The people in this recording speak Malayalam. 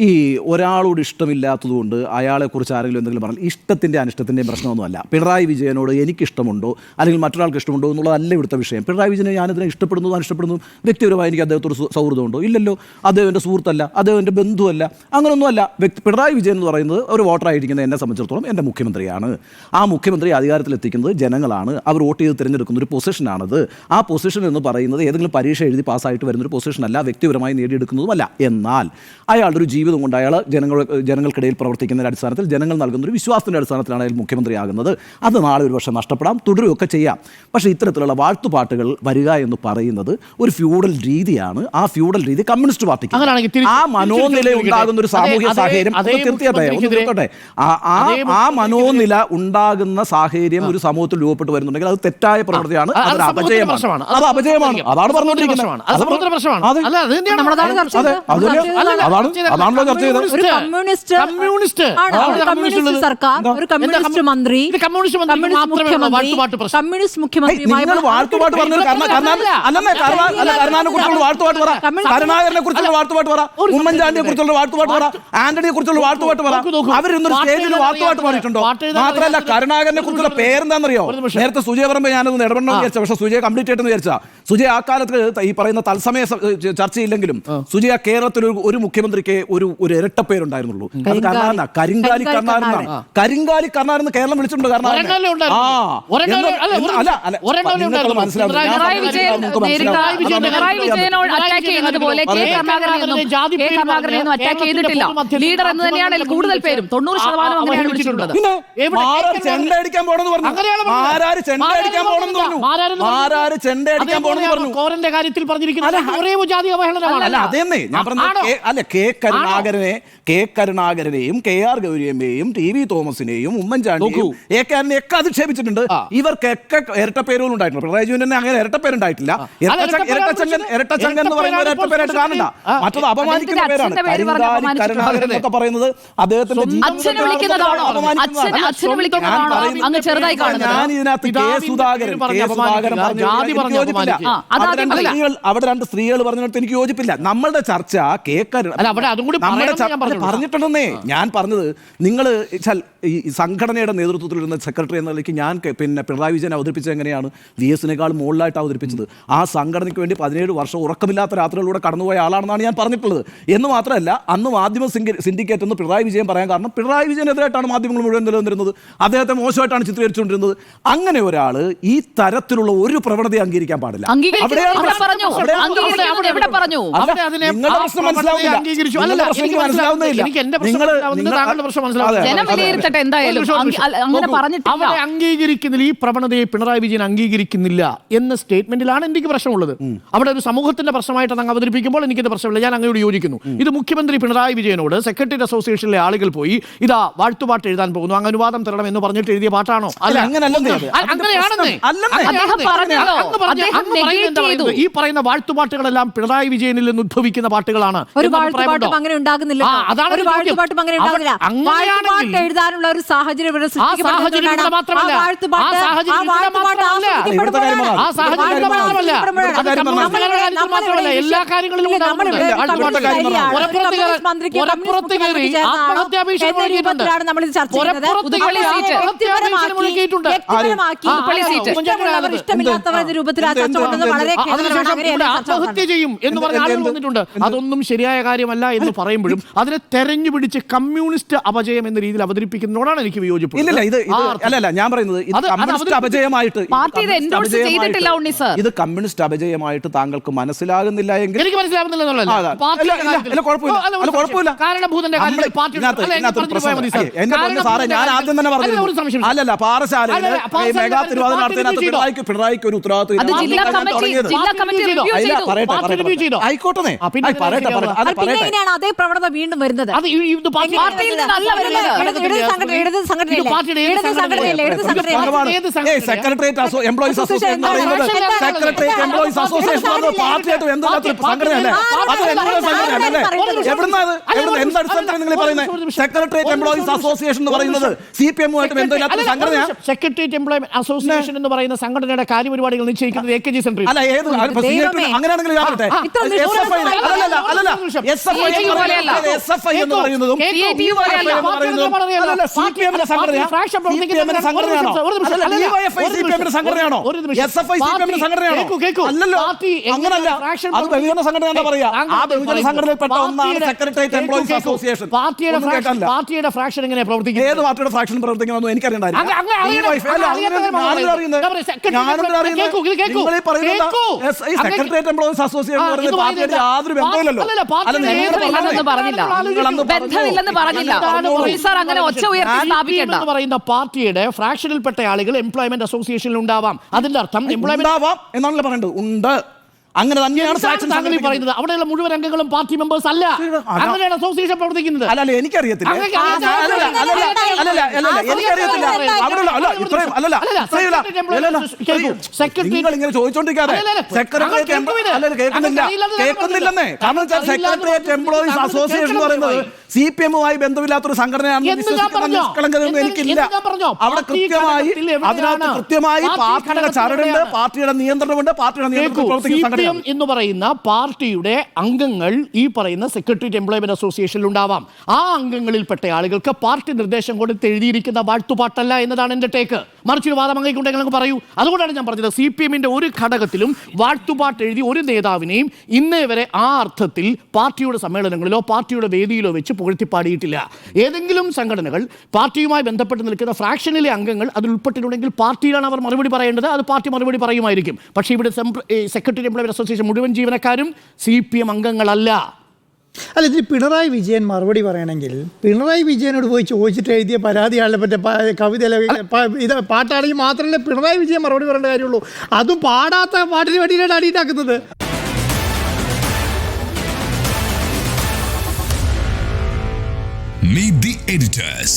ഈ ഒരാളോട് ഇഷ്ടമില്ലാത്തതുകൊണ്ട് അയാളെക്കുറിച്ച് ആരെങ്കിലും എന്തെങ്കിലും പറഞ്ഞാൽ ഇഷ്ടത്തിന്റെ അനിഷ്ടത്തിന്റെയും പ്രശ്നമൊന്നുമല്ല. പിണറായി വിജയനോട് എനിക്കിഷ്ടമുണ്ടോ? അല്ലെങ്കിൽ മറ്റൊരാൾക്ക് ഇഷ്ടമുണ്ടോ എന്നുള്ളതല്ല ഇവിടുത്തെ വിഷയം. പിണറായി വിജയനെ ഞാനിതിനെ ഇഷ്ടപ്പെടുന്നു അനിഷ്ടപ്പെടുന്നു വ്യക്തിപരമായി എനിക്ക് അദ്ദേഹത്തോട് സൗഹൃദമുണ്ടോ? ഇല്ലല്ലോ. അദ്ദേഹം എന്റെ സുഹൃത്തല്ല അദ്ദേഹം എന്റെ ബന്ധുവല്ല അങ്ങനെയൊന്നുമല്ല വ്യക്തി പിണറായി വിജയൻ എന്ന് പറയുന്നത് ഒരു വോട്ടറായിരിക്കുന്ന എന്നെ സംബന്ധിച്ചിടത്തോളം എന്റെ മുഖ്യമന്ത്രിയാണ്. ആ മുഖ്യമന്ത്രി അധികാരത്തിലെത്തിക്കുന്നത് ജനങ്ങളാണ്. അവർ വോട്ട് ചെയ്ത് തിരഞ്ഞെടുക്കുന്ന ഒരു പൊസിഷനാണത്. ആ പൊസിഷൻ എന്ന് പറയുന്നത് ഏതെങ്കിലും പരീക്ഷ എഴുതി പാസ്സായിട്ട് വരുന്ന ഒരു പൊസിഷനല്ല വ്യക്തിപരമായി നേടിയെടുക്കുന്നതുമല്ല. എന്നാൽ അയാളുടെ ഒരു ജീവിതം കൊണ്ട് അയാൾ ജനങ്ങൾ ജനങ്ങൾക്കിടയിൽ പ്രവർത്തിക്കുന്നതിന്റെ അടിസ്ഥാനത്തിൽ ജനങ്ങൾ നൽകുന്ന ഒരു വിശ്വാസത്തിന്റെ അടിസ്ഥാനത്തിലാണ് അയാൾ മുഖ്യമന്ത്രിയാകുന്നത്. അത് നാളെ ഒരു വർഷം നഷ്ടപ്പെടാം തുടരുകയൊക്കെ ചെയ്യാം. പക്ഷേ ഇത്തരത്തിലുള്ള വാഴ്ത്തുപാട്ടുകൾ വരിക എന്ന് പറയുന്നത് ഒരു ഫ്യൂഡൽ രീതിയാണ്. ആ ഫ്യൂഡൽ രീതി കമ്മ്യൂണിസ്റ്റ് പാർട്ടിക്ക് ആ മനോനില ഉണ്ടാകുന്ന ഒരു സാമൂഹിക സാഹചര്യം തീർച്ചയായിട്ടും ആ മനോനില ഉണ്ടാകുന്ന സാഹചര്യം ഒരു സമൂഹത്തിൽ രൂപപ്പെട്ട് വരുന്നുണ്ടെങ്കിൽ അത് തെറ്റായ പ്രവൃത്തിയാണ് അത് അപജയമാണ്. അത് അപജയമാണ്. അതാണ് പറഞ്ഞുകൊണ്ടിരിക്കുന്നത്. പ്രശ്നമാണ്. നമ്മൾ ചർച്ച ചെയ്തത് ഒരു കമ്മ്യൂണിസ്റ്റ് കമ്മ്യൂണിസ്റ്റ് ആണ്. ആ, ഒരു ഒരു കമ്മ്യൂണിസ്റ്റ് സർക്കാർ എന്താ? ഒരു കമ്മ്യൂണിസ്റ്റ് മന്ത്രി ഇത് കമ്മ്യൂണിസ്റ്റ് മന്ത്രിക്ക് കമ്മ്യൂണിസ്റ്റ് മാത്രമേ ഉള്ളൂ മുഖ്യമന്ത്രി പ്രശ്നം. കമ്മ്യൂണിസ്റ്റ് മുഖ്യമന്ത്രിയുമായി നിങ്ങൾ വാഴ്ത്തുപാട്ട് കരുണാകരനെ കുറിച്ചുള്ള വാഴ്ത്തുപാട്ട് പറ കമ്മ്യൂണിസ്റ്റ് കരുണാകരനെ കുറിച്ചുള്ള വാഴ്ത്തുപാട്ട് പറ ഒരു ഉമ്മൻചാണ്ടിയെ കുറിച്ചുള്ള വാഴ്ത്തുപാട്ട് പറ ആന്റണിയെ കുറിച്ചുള്ള വാഴ്ത്തുപാട്ട് പറ നോക്കൂ, നോക്കൂ. അവരിന്നൊരു പാട്ട് സ്റ്റേജിൽ എഴുതാൻ വാഴ്ത്തുപാട്ട്. പാടിയിട്ടുണ്ടോ പാട്ട് മാത്രമല്ല. കരുണാകരനെ കുറിച്ചുള്ള പേരെന്താണെന്നറിയോ ഒരു നിമിഷം. നേരത്തെ സുജയ പറമ്പ് ഞാനൊന്ന് ഇടപെടണം വിചാരിച്ച പക്ഷെ സുജയ കംപ്ലീറ്റ് ആയിട്ടെന്ന് വിചാരിച്ചാ സുജയ ആ കാലത്ത് ഈ പറയുന്ന തത്സമയ സ- ചർച്ചയില്ലെങ്കിലും സുജയ കേരളത്തിൽ ഒരു- ഒരു മുഖ്യമന്ത്രിക്ക് ഒരു ഒരു ഇരട്ട പേരുണ്ടായിരുന്നുള്ളൂ. അത്. കർണാടന കരിങ്കാലി കർണാടനാണ് കരിങ്കാലി കർണാടൻ എന്ന് കേരളം വിളിച്ചിട്ടുണ്ട്. അല്ല, അല്ല ലീഡർ എന്ന് തന്നെയാണ് കൂടുതൽ പേരും. തൊണ്ണൂറ് ശതമാനം അങ്ങനെയാണ് വിളിച്ചിട്ടുള്ളത്. പോണെന്ന് പറഞ്ഞു. പോണെന്ന് പറഞ്ഞു. പോണെന്ന് പറഞ്ഞു. കോരന്റെ കാര്യത്തിൽ പറഞ്ഞിരിക്കുന്നത്. ഒരേ ജാതി അവഹേളനമാണ്. അല്ല അതെന്നേ? ഞാൻ പറഞ്ഞു? കെ- അല്ല കെ കരുണാകരനെ കെ കരുണാകരനെയും കെ ആർ ഗൗരിയമ്മയെയും ടി വി തോമസിനെയും ഉമ്മൻചാണ്ടിയും. എ കെ ആറിനെ ഒക്കെ അധിക്ഷേപിച്ചിട്ടുണ്ട്. ഇവർക്കൊക്കെ ഇരട്ടപ്പേരുകൾ ഉണ്ടായിട്ടുണ്ട്. പിണറായി വിജയൻ അങ്ങനെ ഇരട്ടപ്പേരുണ്ടായിട്ടില്ല ഇരട്ടച്ചങ്ങൻ ഇരട്ടപ്പേരാണ് ഇരട്ടച്ചങ്ങൻ ഇരട്ടച്ചങ്ങൻ എന്ന് പറയുന്ന ഒരു ഇരട്ടപ്പേരായിട്ട് കാണണ്ട. മറ്റത് അപമാനിക്കുന്ന പേരാണ്. അപമാനിച്ചിട്ടുണ്ട്. കരുണാകരൻ എന്നൊക്കെ പറയുന്നത് അദ്ദേഹത്തിന്റെ ഞാൻ ഇതിനകത്ത് കെ സുധാകരൻ കെ സുധാകരൻ പറഞ്ഞു. അവിടെ രണ്ട്. സ്ത്രീകൾ പറഞ്ഞിട്ട് പറഞ്ഞിടത്ത് എനിക്ക് യോജിപ്പില്ല. നമ്മളുടെ ചർച്ച കേക്കരു അല്ല, അതും കൂടി നമ്മുടെ. പറഞ്ഞിട്ടുണ്ടെന്നേ ഞാൻ പറഞ്ഞത്. നിങ്ങൾ ഈ സംഘടനയുടെ നേതൃത്വത്തിലിരുന്ന സെക്രട്ടറി എന്ന നിലയ്ക്ക് ഞാൻ പിന്നെ പിണറായി വിജയൻ അവതരിപ്പിച്ചത് എങ്ങനെയാണ്? വി എസിനേക്കാൾ മുകളിലായിട്ട് അവതരിപ്പിച്ചത്. ആ സംഘടനയ്ക്ക് വേണ്ടി പതിനേഴ് വർഷം ഉറക്കമില്ലാത്ത രാത്രികളിലൂടെ കടന്നുപോയ ആളാണെന്നാണ് ഞാൻ പറഞ്ഞിട്ടുള്ളത്. എന്ന് മാത്രമല്ല അന്ന് മാധ്യമ സിൻഡിക്കേറ്റ് എന്ന് പിണറായി വിജയൻ പറയാൻ കാരണം പിണറായി വിജയനെതിരായിട്ടാണ് മാധ്യമങ്ങൾ മുഴുവൻ നിലനിന്നിരുന്നത്. അദ്ദേഹത്തെ മോശമായിട്ടാണ് ചിത്രീകരിച്ചുകൊണ്ടിരുന്നത്. അങ്ങനെ ഒരാൾ ഈ തരത്തിലുള്ള ഒരു പ്രവണത അംഗീകരിക്കാൻ പാടില്ല. അവിടെ അവിടെയാണ് പ്രശ്നം. പറഞ്ഞു. അവിടെയാണ് എവിടെ പറഞ്ഞു? അവിടെ അതിനെ മനസ്സിലാവില്ല അംഗീകരിച്ചു. അല്ലല്ല മനസ്സിലാവുന്നില്ല. പ്രശ്നം മനസ്സിലാവുന്നില്ല. നിങ്ങൾ- താങ്കളുടെ പ്രശ്നം മനസ്സിലാവുന്നില്ല. അവരെ അംഗീകരിക്കുന്നില്ല ഈ പ്രവണതയെ പിണറായി വിജയൻ അംഗീകരിക്കുന്നില്ല എന്ന സ്റ്റേറ്റ്മെന്റിലാണ് എനിക്ക് പ്രശ്നമുള്ളത്. അവിടെ ഒരു സമൂഹത്തിന്റെ പ്രശ്നമായിട്ട് അങ്ങ് അവതരിപ്പിക്കുമ്പോൾ എനിക്ക് പ്രശ്നമില്ല. ഞാൻ അങ്ങോട്ട് യോജിക്കുന്നു. ഇത് മുഖ്യമന്ത്രി പിണറായി വിജയനോട് സെക്രട്ടറി അസോസിയേഷനിലെ ആളുകൾ പോയി ഇതാ വാഴ്ത്തുപാട്ട് എഴുതാൻ പോകുന്നു. അങ്ങ് അനുവാദം തരണം എന്ന് പറഞ്ഞിട്ട് എഴുതിയ പാട്ടാണോ? അല്ല, അങ്ങനെയാണെന്നേ? ഈ പറയുന്ന വാഴ്ത്തുപാട്ടുകളെല്ലാം പിണറായി വിജയനിൽ നിന്ന് ഉദ്ഭവിക്കുന്ന പാട്ടുകളാണ്? അങ്ങനെ ഉണ്ടാകുന്നില്ല ഒരു ചോദ്യം. വാഴ്ത്തുപാട്ടും അങ്ങനെ അവ- ഉണ്ടാകുന്നില്ല. അങ്ങനെയാണെങ്കിൽ വാഴ്ത്തുപാട്ട് എഴുതാനുള്ള ഒരു സാഹചര്യം ഇവിടെ ആ വാഴ്ത്തുപാട്ട് വാഴ്ത്തുപാട്ട് നമ്മൾ- ഇത് ചർച്ച ചെയ്യുന്നത് രൂപത്തിൽ ആ ചർച്ച വളരെ ആത്മഹത്യ ചെയ്യും എന്ന് പറഞ്ഞ ആളുകൾ വന്നിട്ടുണ്ട്. അതൊന്നും ശരിയായ കാര്യമല്ല. എന്ന് പറയുമ്പോഴും അതിനെ തെരഞ്ഞു പിടിച്ച് കമ്മ്യൂണിസ്റ്റ് അപജയം എന്ന രീതിയിൽ അവതരിപ്പിക്കുന്നതോടാണ് എനിക്ക് വിയോജിപ്പ് ഇല്ലില്ല ഇത് ഞാൻ പറയുന്നത് ഇത് കമ്മ്യൂണിസ്റ്റ് അപജയമായിട്ട് ഇത് പാർട്ടി ഇത് കമ്മ്യൂണിസ്റ്റ് അപജയമായിട്ട് ചെയ്തിട്ടില്ല, ഉണ്ണി സർ. ഇത് കമ്മ്യൂണിസ്റ്റ് അപജയമായിട്ട് താങ്കൾക്ക് മനസ്സിലാകുന്നില്ല എങ്കിൽ എനിക്ക് സംശയം. അല്ലല്ല പാറശാലയിൽ മെഗാ തിരുവാതിര? പിണറായിക്ക് പിണറായിക്ക് ഒരു ഉത്തരവാദിത്വം ജില്ലാ കമ്മിറ്റി ജില്ലാ കമ്മിറ്റി റിവ്യൂ ചെയ്തു. പറയട്ടെ? ആയിക്കോട്ടെ അത് പറയട്ടെ. എങ്ങനെയാണ് അതേ പ്രവണത വീണ്ടും വരുന്നത്? അത് ഈ- ഇത് പാർട്ടി- പാർട്ടിയിൽ നിന്നല്ല വരുന്നത്. ഇടത് ഇടത് സംഘടന ഇടത് സംഘടനയില്ലേ? ഇത് പാർട്ടിയുടെ ഏത് ഇടത് സംഘടനയില്ലേ? ഇടത് സംഘടനയില്ലേ? സംഘടനയില്ലേ ഏത് സംഘടനയാണ്? സെക്രട്ടേറിയറ്റ് എംപ്ലോയീസ് അസോസിയേഷൻ എന്ന് പറയുന്നത് എന്താണ്? സെക്രട്ടേറിയറ്റ് എംപ്ലോയീസ് അസോസിയേഷൻ എന്ന് പാർട്ടിയായിട്ട് അത് എവിടുന്നാ അത്? എവിടുന്ന് എന്ത് അടിസ്ഥാനത്തിലാണ് നിങ്ങൾ പറയുന്നത്? സെക്രട്ടേറിയറ്റ് എംപ്ലോയീസ് അസോസിയേഷൻ എന്ന് പറയുന്നത് സി പി എമ്മുമായിട്ട് ബന്ധമില്ലാത്ത സംഘടനയാ? സെക്രട്ടേറിയറ്റ് എംപ്ലോയ്മെന്റ് അസോസിയേഷൻ എന്ന് പറയുന്ന സംഘടനയുടെ കാര്യപരിപാടികൾ നിശ്ചയിക്കുന്നത് എ കെ ജി സെന്റർ അല്ല ഏത് ദൈവമേ. അങ്ങനെയാണെങ്കിൽ ഇത്ര അല്ലല്ല അല്ലല്ല എസ് എഫ് ഐ എന്ന് പറയുന്നത് പോലെയല്ല. സംഘടനയാണോ? അല്ലല്ല. അങ്ങനല്ല. അത് ബഹുജന സംഘടനയാണെന്നാ പറയാ. ആ ബഹുജന സംഘടനയിൽപ്പെട്ട ഒന്നാണ് സെക്രട്ടേറിയറ്റ് എംപ്ലോയീസ് അസോസിയേഷൻ പാർട്ടിയുടെ ഫ്രാക്ഷൻ- എങ്ങനെ എങ്ങനെ ഏത് പാർട്ടിയുടെ ഫ്രാക്ഷൻ പ്രവർത്തിക്കണമെന്ന് എനിക്കറിയണ്ടായിരുന്നു സെക്രട്ടേറിയറ്റ് എംപ്ലോയീസ് അസോസിയേഷൻ യാതൊരു ബന്ധമില്ലല്ലോ അല്ല, ബന്ധമില്ലെന്ന് പറഞ്ഞില്ല. ബന്ധമില്ലെന്ന് പറഞ്ഞില്ല. സാർ അങ്ങനെ ഒച്ച ഉയർത്തി സ്ഥാപിക്കേണ്ട. എന്ന് പറയുന്ന പാർട്ടിയുടെ ഫ്രാക്ഷനിൽപ്പെട്ട ആളുകൾ എംപ്ലോയ്മെന്റ് അസോസിയേഷനിൽ ഉണ്ടാവാം. അതിന്റെ അർത്ഥം എംപ്ലോയ്മെന്റ് ഉണ്ടാവാം എന്നാണല്ലോ പറയേണ്ടത്. ഉണ്ട്. അങ്ങനെ തന്നെയാണ് സാക്ഷൻ താങ്കൾ ഈ പറയുന്നത്? അവിടെയുള്ള മുഴുവൻ അംഗങ്ങളും പാർട്ടി മെമ്പേഴ്സ് അല്ല. അങ്ങനെയാണ് അസോസിയേഷൻ പ്രവർത്തിക്കുന്നത്? എനിക്കറിയത്തില്ല. അല്ലല്ല, എനിക്കറിയത്തില്ല. അവിടെയുള്ള അല്ല ഇത്രയും അല്ലല്ല ഇങ്ങനെ ചോദിച്ചോണ്ടിരിക്കാതെ സെക്രട്ടേറിയറ്റ് കേൾക്കുന്നില്ലെന്നേ. കാരണം എംപ്ലോയീസ് അസോസിയേഷൻ എന്ന് പറയുന്നത് സി പി എമ്മുമായി ബന്ധമില്ലാത്തൊരു സംഘടനയാണെന്ന് വിശ്വസിക്കുന്ന? എനിക്കില്ല? അവിടെ കൃത്യമായി അതിനകത്ത് കൃത്യമായി പാർട്ടിയുടെ ചരടുണ്ട്? പാർട്ടിയുടെ നിയന്ത്രണമുണ്ട് പാർട്ടിയുടെ നിയന്ത്രണം നിയന്ത്രണത്തിൽ പ്രവർത്തിക്കുന്ന പി എം എന്ന് പറയുന്ന പാർട്ടിയുടെ അംഗങ്ങൾ ഈ പറയുന്ന സെക്രട്ടേറിയറ്റ് എംപ്ലോയ്മെന്റ് അസോസിയേഷനിൽ ഉണ്ടാവാം. ആ അംഗങ്ങളിൽപ്പെട്ട ആളുകൾക്ക് പാർട്ടി നിർദ്ദേശം കൊടുത്ത് എഴുതിയിരിക്കുന്ന വാഴ്ത്തുപാട്ടല്ല എന്നതാണ് എന്റെ ടേക്ക് മറിച്ചൊരു വാദം അങ്ങേക്കുണ്ടെങ്കിൽ അങ്ങ് പറയൂ. അതുകൊണ്ടാണ് ഞാൻ പറഞ്ഞത് സി പി എമ്മിന്റെ ഒരു ഘടകത്തിലും വാഴ്ത്തുപാട്ട് എഴുതി ഒരു നേതാവിനെയും ഇന്നേ വരെ ആ അർത്ഥത്തിൽ പാർട്ടിയുടെ സമ്മേളനങ്ങളിലോ പാർട്ടിയുടെ വേദിയിലോ വെച്ച് പുകഴ്ത്തിപ്പാടിയിട്ടില്ല. ഏതെങ്കിലും സംഘടനകൾ പാർട്ടിയുമായി ബന്ധപ്പെട്ട് നിൽക്കുന്ന ഫ്രാക്ഷനിലെ അംഗങ്ങൾ അതിൽ ഉൾപ്പെട്ടിട്ടുണ്ടെങ്കിൽ പാർട്ടിയിലാണ് അവർ മറുപടി പറയേണ്ടത്. അത് പാർട്ടി മറുപടി പറയുമായിരിക്കും. പക്ഷേ ഇവിടെ സെക്രട്ടറി എംപ്ലോയ്മെന്റ് അസോസിയേഷൻ മുഴുവൻ ജീവനക്കാരും സി പി എം അംഗങ്ങളല്ല. അല്ല ഇതിന് പിണറായി വിജയൻ മറുപടി പറയണമെങ്കിൽ പിണറായി വിജയനോട് പോയി ചോദിച്ചിട്ട് എഴുതിയ പരാതിയാണല്ലോ മറ്റേ കവിത ഇത് പാട്ടാണെങ്കിൽ മാത്രമല്ലേ പിണറായി വിജയൻ മറുപടി പറയേണ്ട കാര്യമുള്ളൂ. അതും പാടാത്ത പാട്ടിന് വേണ്ടിയിട്ടാണ് അടിയിട്ടാക്കുന്നത് Meet the editors.